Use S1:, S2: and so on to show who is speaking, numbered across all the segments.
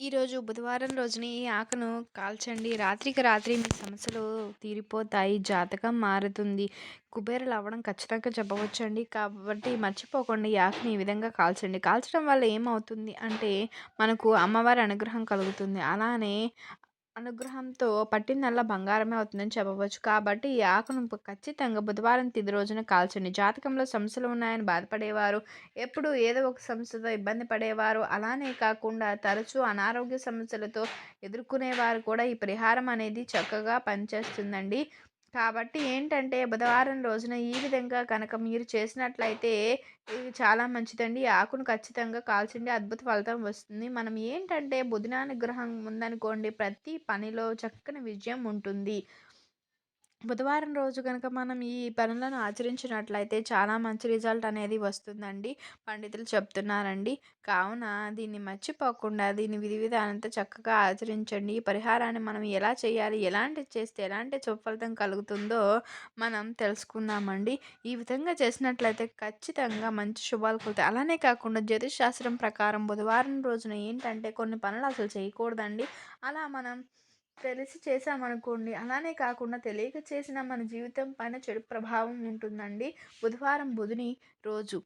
S1: ఈరోజు బుధవారం రోజున ఈ ఆకను కాల్చండి. రాత్రికి రాత్రి మీ సమస్యలు తీరిపోతాయి. జాతకం మారుతుంది. కుబేరులు అవ్వడం ఖచ్చితంగా చెప్పవచ్చండి. కాబట్టి మర్చిపోకుండా ఈ ఆకుని ఈ విధంగా కాల్చండి. కాల్చడం వల్ల ఏమవుతుంది అంటే మనకు అమ్మవారి అనుగ్రహం కలుగుతుంది. అలానే అనుగ్రహంతో పట్టిందల్లా బంగారమే అవుతుందని చెప్పవచ్చు. కాబట్టి ఈ ఆకును ఖచ్చితంగా బుధవారం తిది రోజున కాల్చండి. జాతకంలో సమస్యలు ఉన్నాయని బాధపడేవారు, ఎప్పుడు ఏదో ఒక సమస్యతో ఇబ్బంది పడేవారు, అలానే కాకుండా తరచూ అనారోగ్య సమస్యలతో ఎదుర్కొనేవారు కూడా ఈ పరిహారం అనేది చక్కగా పనిచేస్తుందండి. కాబట్టి ఏంటంటే బుధవారం రోజున ఈ విధంగా కనుక మీరు చేసినట్లయితే ఇది చాలా మంచిదండి. ఆకును ఖచ్చితంగా కాల్చండి. అద్భుత ఫలితం వస్తుంది. మనం ఏంటంటే బుధనానుగ్రహం ఉందనుకోండి ప్రతి పనిలో చక్కని విజయం ఉంటుంది. బుధవారం రోజు కనుక మనం ఈ పనులను ఆచరించినట్లయితే చాలా మంచి రిజల్ట్ అనేది వస్తుందండి. పండితులు చెప్తున్నారండి. కావున దీన్ని మర్చిపోకుండా దీన్ని విధి విధానంతో చక్కగా ఆచరించండి. ఈ పరిహారాన్ని మనం ఎలా చేయాలి, ఎలాంటి చేస్తే ఎలాంటి సుఫలితం కలుగుతుందో మనం తెలుసుకుందామండి. ఈ విధంగా చేసినట్లయితే ఖచ్చితంగా మంచి శుభాలు కలుగుతాయి. అలానే కాకుండా జ్యోతిష్ శాస్త్రం ప్రకారం బుధవారం రోజున ఏంటంటే కొన్ని పనులు అసలు చేయకూడదండి. అలా మనం తెలిసి చేసామనుకోండి అలానే కాకుండా తెలియక చేసిన మన జీవితం పైన చెడు ప్రభావం ఉంటుందండి. బుధవారం బుధుని రోజు.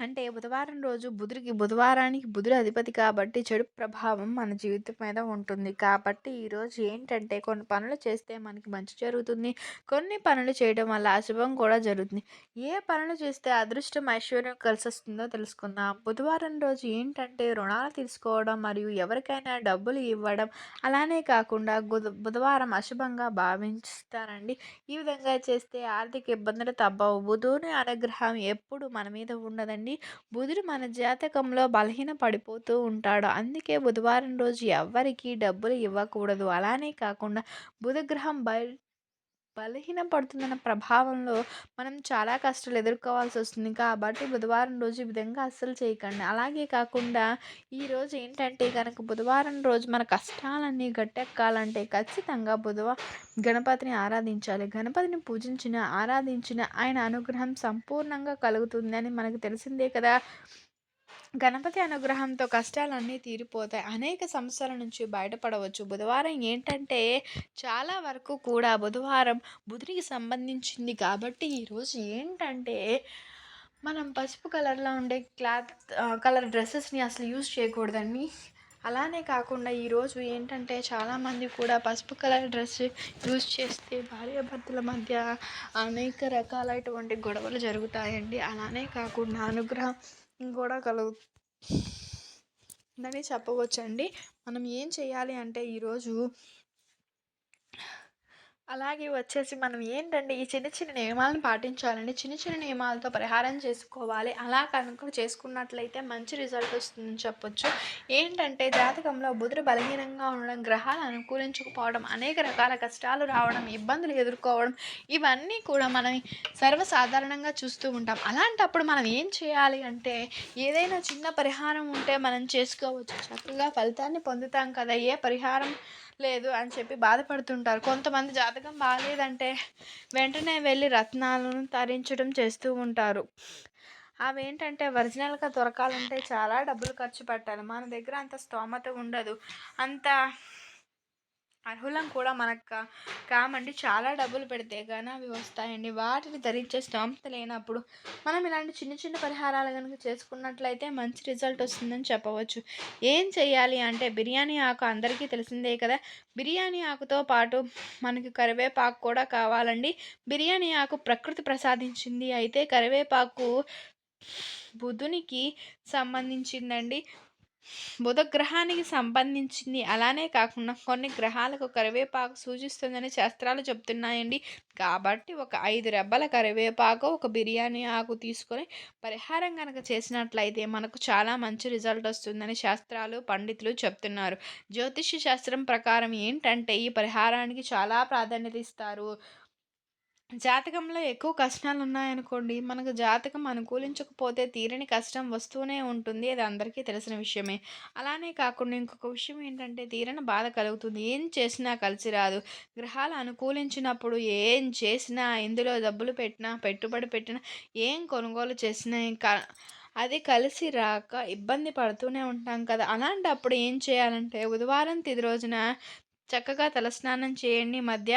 S1: అంటే బుధవారం రోజు బుధుడికి బుధవారానికి బుధుడు అధిపతి కాబట్టి చెడు ప్రభావం మన జీవితం మీద ఉంటుంది. కాబట్టి ఈరోజు ఏంటంటే కొన్ని పనులు చేస్తే మనకి మంచి జరుగుతుంది. కొన్ని పనులు చేయడం వల్ల అశుభం కూడా జరుగుతుంది. ఏ పనులు చేస్తే అదృష్టం ఐశ్వర్యం కలిసి వస్తుందో తెలుసుకుందాం. బుధవారం రోజు ఏంటంటే రుణాలు తీసుకోవడం మరియు ఎవరికైనా డబ్బులు ఇవ్వడం అలానే కాకుండా బుధ బుధవారం అశుభంగా భావిస్తారండి ఈ విధంగా చేస్తే ఆర్థిక ఇబ్బందులు తప్పవు. బుధుని అనుగ్రహం ఎప్పుడు మన మీద ఉండదండి. అండి బుధుడు మన జాతకంలో బలహీన పడిపోతూ ఉంటాడు. అందుకే బుధవారం రోజు ఎవ్వరికీ డబ్బులు ఇవ్వకూడదు. అలానే కాకుండా బుధగ్రహం బయట బలహీనపడుతుందన్న ప్రభావంలో మనం చాలా కష్టాలు ఎదుర్కోవాల్సి వస్తుంది. కాబట్టి బుధవారం రోజు ఈ విధంగా అస్సలు చేయకండి. అలాగే కాకుండా ఈరోజు ఏంటంటే కనుక బుధవారం రోజు మన కష్టాలన్నీ గట్టెక్కాలంటే ఖచ్చితంగా బుధవారం గణపతిని ఆరాధించాలి. గణపతిని పూజించిన ఆరాధించిన ఆయన అనుగ్రహం సంపూర్ణంగా కలుగుతుందని మనకు తెలిసిందే కదా! గణపతి అనుగ్రహంతో కష్టాలన్నీ తీరిపోతాయి. అనేక సమస్యల నుంచి బయటపడవచ్చు. బుధవారం ఏంటంటే చాలా వరకు కూడా బుధవారం బుధునికి సంబంధించింది కాబట్టి ఈరోజు ఏంటంటే మనం పసుపు కలర్లో ఉండే క్లాత్ కలర్ డ్రెస్సెస్ని అసలు యూజ్ చేయకూడదండి. అలానే కాకుండా ఈరోజు ఏంటంటే చాలామంది కూడా పసుపు కలర్ డ్రెస్ యూజ్ చేస్తే భార్యాభర్తల మధ్య అనేక రకాలైనటువంటి గొడవలు జరుగుతాయండి. అలానే కాకుండా అనుగ్రహం కూడా కలుగు దని చెప్పవచ్చండి. మనం ఏం చేయాలి అంటే ఈరోజు అలాగే వచ్చేసి మనం ఏంటంటే ఈ చిన్న చిన్న నియమాలను పాటించాలండి. చిన్న చిన్న నియమాలతో పరిహారం చేసుకోవాలి. అలా కనుక చేసుకున్నట్లయితే మంచి రిజల్ట్ వస్తుందని చెప్పొచ్చు. ఏంటంటే జాతకంలో బుధుడు బలహీనంగా ఉండడం గ్రహాలు అనుకూలించకపోవడం అనేక రకాల కష్టాలు రావడం ఇబ్బందులు ఎదుర్కోవడం ఇవన్నీ కూడా మనం సర్వసాధారణంగా చూస్తూ ఉంటాం. అలాంటప్పుడు మనం ఏం చేయాలి అంటే ఏదైనా చిన్న పరిహారం ఉంటే మనం చేసుకోవచ్చు. చక్కగా ఫలితాన్ని పొందుతాం కదా ఏ పరిహారం లేదు అని చెప్పి బాధపడుతుంటారు. కొంతమంది జాతకం బాగాలేదంటే వెంటనే వెళ్ళి రత్నాలను తరించడం చేస్తూ ఉంటారు. అవేంటంటే ఒరిజినల్గా దొరకాలంటే చాలా డబ్బులు ఖర్చు పెట్టాలి. మన దగ్గర అంత స్తోమత ఉండదు. అంత అర్హులం కూడా మనకు కా కామండి చాలా డబ్బులు పెడితే కానీ అవి వస్తాయండి. వాటిని ధరించే స్తోమత లేనప్పుడు మనం ఇలాంటి చిన్న చిన్న పరిహారాలు కనుక చేసుకున్నట్లయితే మంచి రిజల్ట్ వస్తుందని చెప్పవచ్చు. ఏం చేయాలి అంటే బిర్యానీ ఆకు అందరికీ తెలిసిందే కదా. బిర్యానీ ఆకుతో పాటు మనకి కరివేపాకు కూడా కావాలండి. బిర్యానీ ఆకు ప్రకృతి ప్రసాదించింది అయితే కరివేపాకు బుధునికి సంబంధించిందండి. బుధ గ్రహానికి సంబంధించింది. అలానే కాకుండా కొన్ని గ్రహాలకు కరివేపాకు సూచిస్తుందని శాస్త్రాలు చెప్తున్నాయండి కాబట్టి ఒక ఐదు రెబ్బల కరివేపాకు ఒక బిర్యానీ ఆకు తీసుకొని పరిహారం కనుక చేసినట్లయితే మనకు చాలా మంచి రిజల్ట్ వస్తుందని శాస్త్రాలు పండితులు చెప్తున్నారు జ్యోతిష శాస్త్రం ప్రకారం ఏంటంటే ఈ పరిహారానికి చాలా ప్రాధాన్యత ఇస్తారు. జాతకంలో ఎక్కువ కష్టాలు ఉన్నాయనుకోండి మనకు జాతకం అనుకూలించకపోతే తీరని కష్టం వస్తూనే ఉంటుంది అది అందరికీ తెలిసిన విషయమే అలానే కాకుండా ఇంకొక విషయం ఏంటంటే తీరని బాధ కలుగుతుంది ఏం చేసినా కలిసి రాదు గ్రహాలు అనుకూలించినప్పుడు ఏం చేసినా ఎందులో డబ్బులు పెట్టినా పెట్టుబడి పెట్టినా ఏం కొనుగోలు చేసినా ఇంకా అది కలిసి రాక ఇబ్బంది పడుతూనే ఉంటాం కదా! అలాంటప్పుడు ఏం చేయాలంటే బుధవారం తిథి రోజున చక్కగా తలస్నానం చేయండి. మధ్య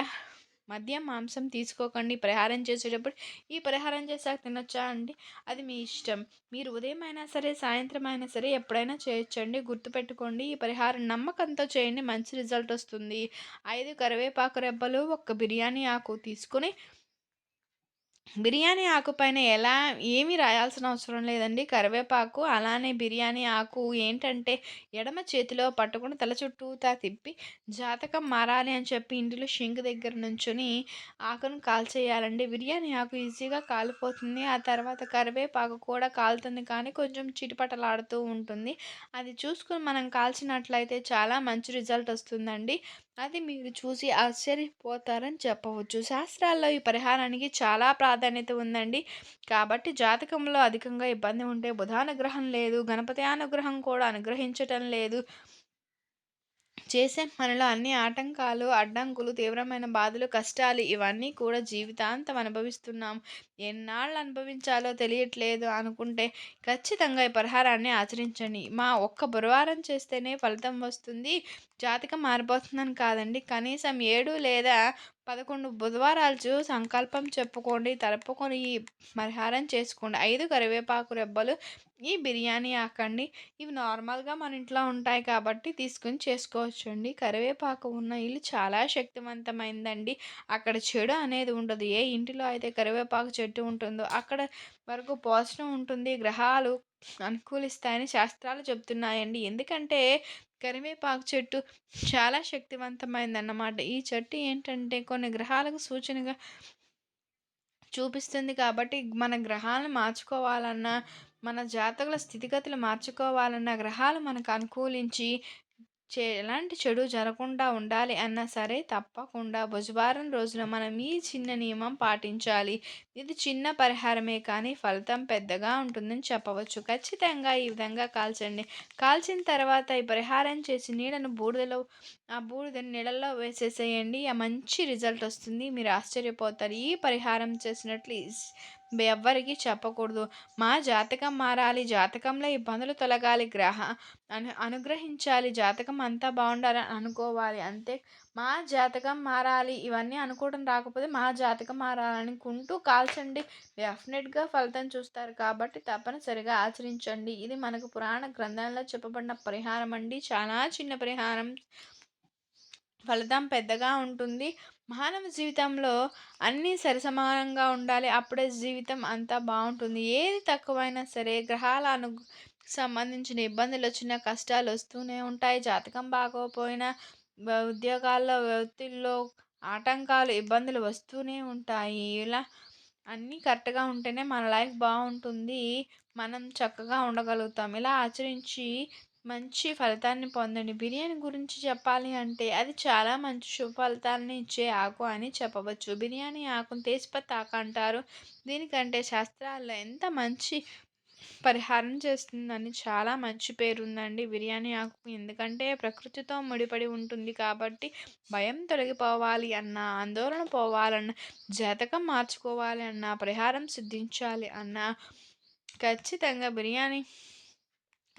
S1: మద్యం, మాంసం తీసుకోకండి పరిహారం చేసేటప్పుడు. ఈ పరిహారం చేశాక తినొచ్చా అండి? అది మీ ఇష్టం. మీరు ఉదయం అయినా సరే, సాయంత్రం అయినా సరే ఎప్పుడైనా చేయొచ్చండి. గుర్తుపెట్టుకోండి ఈ పరిహారం నమ్మకంతో చేయండి మంచి రిజల్ట్ వస్తుంది. ఐదు కరివేపాకు రెబ్బలు, ఒక్క బిర్యానీ ఆకు తీసుకొని బిర్యానీ ఆకు పైన ఎలా ఏమీ రాయాల్సిన అవసరం లేదండి. కరివేపాకు అలానే బిర్యానీ ఆకు ఏంటంటే ఎడమ చేతిలో పట్టుకుని తల చుట్టూతా తిప్పి జాతకం మారాలి అని చెప్పి ఇంటిలో షింక్ దగ్గర నుంచొని ఆకును కాల్చేయాలండి. బిర్యానీ ఆకు ఈజీగా కాలిపోతుంది. ఆ తర్వాత కరివేపాకు కూడా కాలుతుంది కానీ కొంచెం చిటిపటలాడుతూ ఉంటుంది. అది చూసుకొని మనం కాల్చినట్లయితే చాలా మంచి రిజల్ట్ వస్తుందండి. అది మీరు చూసి ఆశ్చర్యపోతారని చెప్పవచ్చు. శాస్త్రాల్లో ఈ పరిహారానికి చాలా ప్రాధాన్యత ఉందండి. కాబట్టి జాతకంలో అధికంగా ఇబ్బంది ఉంటే బుధానుగ్రహం లేదు, గణపతి అనుగ్రహం కూడా అనుగ్రహించటం లేదు. చేసే మనలో అన్ని ఆటంకాలు, అడ్డంకులు, తీవ్రమైన బాధలు, కష్టాలు ఇవన్నీ కూడా జీవితాంతం అనుభవిస్తున్నాం. ఎన్నాళ్ళు అనుభవించాలో తెలియట్లేదు అనుకుంటే ఖచ్చితంగా ఈ పరిహారాన్ని ఆచరించండి. మా ఒక్క బుధవారం చేస్తేనే ఫలితం వస్తుంది, జాతకం మారిపోతుందని కాదండి. కనీసం ఏడు లేదా పదకొండు బుధవారాలు సంకల్పం చెప్పుకోండి. తలుపుకొని ఈ పరిహారం చేసుకోండి. ఐదు కరివేపాకు రెబ్బలు, ఈ బిర్యానీ ఆకండి. ఇవి నార్మల్‌గా మన ఇంట్లో ఉంటాయి కాబట్టి తీసుకుని చేసుకోవచ్చండి. కరివేపాకు ఉన్న ఇల్లు చాలా శక్తివంతమైందండి. అక్కడ చెడు అనేది ఉండదు. ఏ ఇంటిలో అయితే కరివేపాకు చెట్టు ఉంటుందో అక్కడ వరకు పాజిటివ్ ఉంటుంది. గ్రహాలు అనుకూలిస్తాయని శాస్త్రాలు చెప్తున్నాయండి. ఎందుకంటే కరివేపాకు చెట్టు చాలా శక్తివంతమైందన్నమాట. ఈ చెట్టు ఏంటంటే కొన్ని గ్రహాలకు సూచనగా చూపిస్తుంది కాబట్టి మన గ్రహాలను మార్చుకోవాలన్నా, మన జాతకుల స్థితిగతులు మార్చుకోవాలన్నా, గ్రహాలు మనకు అనుకూలించి చే ఎలాంటి చెడు జరగకుండా ఉండాలి అన్నా సరే తప్పకుండా బుధవారం రోజున మనం ఈ చిన్న నియమం పాటించాలి. ఇది చిన్న పరిహారమే కానీ ఫలితం పెద్దగా ఉంటుందని చెప్పవచ్చు. ఖచ్చితంగా ఈ విధంగా కాల్చండి. కాల్చిన తర్వాత ఈ పరిహారం చేసి నీడను బూడిదలో ఆ బూడిదని నీళ్ళల్లో వేసేసేయండి. ఆ మంచి రిజల్ట్ వస్తుంది. మీరు ఆశ్చర్యపోతారు. ఈ పరిహారం చేసినట్లు ఎవ్వరికీ చెప్పకూడదు. మా జాతకం మారాలి, జాతకంలో ఇబ్బందులు తొలగాలి, గ్రహ అను అనుగ్రహించాలి, జాతకం అంతా బాగుండాలని అనుకోవాలి. అంతే మా జాతకం మారాలి ఇవన్నీ అనుకోవడం రాకపోతే మా జాతకం మారాలనుకుంటూ కాల్చండి. డెఫినెట్‌గా ఫలితం చూస్తారు కాబట్టి తప్పనిసరిగా ఆచరించండి. ఇది మనకు పురాణ గ్రంథంలో చెప్పబడిన పరిహారం అండి. చాలా చిన్న పరిహారం. ఫలితం పెద్దగా ఉంటుంది. మానవ జీవితంలో అన్నీ సరిసమానంగా ఉండాలి. అప్పుడే జీవితం అంతా బాగుంటుంది. ఏది తక్కువైనా సరే గ్రహాల అను సంబంధించిన ఇబ్బందులు వచ్చిన కష్టాలు వస్తూనే ఉంటాయి. జాతకం బాగోకపోయినా ఉద్యోగాల్లో, వృత్తిల్లో ఆటంకాలు, ఇబ్బందులు వస్తూనే ఉంటాయి. ఇలా అన్నీ కరెక్ట్‌గా ఉంటేనే మన లైఫ్ బాగుంటుంది. మనం చక్కగా ఉండగలుగుతాం. ఇలా ఆచరించి మంచి ఫలితాన్ని పొందండి. బిర్యానీ గురించి చెప్పాలి అంటే అది చాలా మంచి శుభ ఫలితాలని ఇచ్చే ఆకు అని చెప్పవచ్చు. బిర్యానీ ఆకును తేజ్పత్ ఆకు అంటారు. దీనికంటే శాస్త్రాల్లో ఎంత మంచి పరిహారం చేస్తుందని చాలా మంచి పేరు ఉందండి బిర్యానీ ఆకు ఎందుకంటే ప్రకృతితో ముడిపడి ఉంటుంది కాబట్టి భయం తొలగిపోవాలి అన్నా, ఆందోళన పోవాలన్నా, జాతకం మార్చుకోవాలి అన్నా, పరిహారం సిద్ధించాలి అన్నా ఖచ్చితంగా బిర్యానీ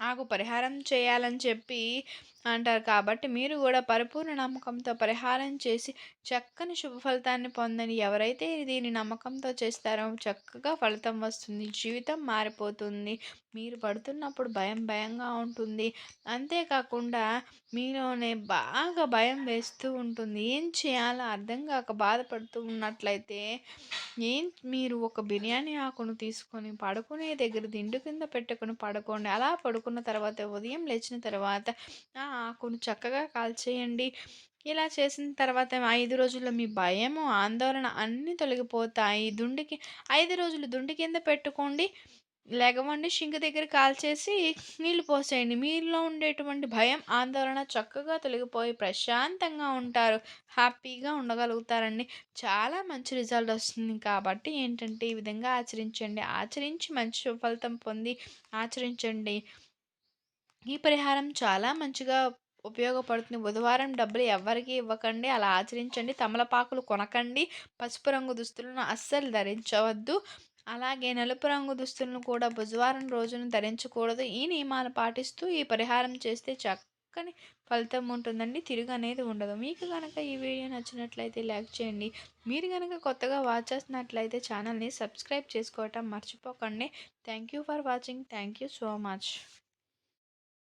S1: నాకు పరిహారం చేయాలని చెప్పి అంటారు. కాబట్టి మీరు కూడా పరిపూర్ణ నమ్మకంతో పరిహారం చేసి చక్కని శుభ ఫలితాన్ని పొందని ఎవరైతే దీన్ని నమ్మకంతో చేస్తారో చక్కగా ఫలితం వస్తుంది. జీవితం మారిపోతుంది. మీరు పడుతున్నప్పుడు భయం భయంగా ఉంటుంది. అంతేకాకుండా మీలోనే బాగా భయం వేస్తూ ఉంటుంది. ఏం చేయాలో అర్థం కాక బాధపడుతూ ఉన్నట్లయితే ఏం మీరు ఒక బిర్యానీ ఆకును తీసుకొని పడుకునే దగ్గర దిండు కింద పెట్టుకుని పడుకోండి. అలా పడుకున్న తర్వాత ఉదయం లేచిన తర్వాత ఆ ఆకును చక్కగా కాల్చేయండి. ఇలా చేసిన తర్వాత ఐదు రోజుల్లో మీ భయము, ఆందోళన అన్నీ తొలగిపోతాయి. దుండికి ఐదు రోజులు దుండి కింద పెట్టుకోండి. లెగవండి సింక్ దగ్గర కాల్చేసి నీళ్ళు పోసేయండి. మీలో ఉండేటువంటి భయం, ఆందోళన చక్కగా తొలగిపోయి ప్రశాంతంగా ఉంటారు. హ్యాపీగా ఉండగలుగుతారండి. చాలా మంచి రిజల్ట్ వస్తుంది కాబట్టి ఏంటంటే ఈ విధంగా ఆచరించండి. ఆచరించి మంచి ఫలితం పొంది ఆచరించండి. ఈ పరిహారం చాలా మంచిగా ఉపయోగపడుతుంది. బుధవారం డబ్బులు ఎవ్వరికీ ఇవ్వకండి. అలా ఆచరించండి. తమలపాకులు కొనకండి. పసుపు రంగు దుస్తులను అస్సలు ధరించవద్దు. అలాగే నలుపు రంగు దుస్తులను కూడా బుధవారం రోజున ధరించకూడదు. ఈ నియమాలు పాటిస్తూ ఈ పరిహారం చేస్తే చక్కని ఫలితం ఉంటుందండి. తిరుగు అనేది ఉండదు. మీకు కనుక ఈ వీడియో నచ్చినట్లయితే లైక్ చేయండి. మీరు కనుక కొత్తగా వాచ్ చేస్తున్నట్లయితే ఛానల్‌ని సబ్స్క్రైబ్ చేసుకోవటం మర్చిపోకండి. Thank you for watching. Thank you so much.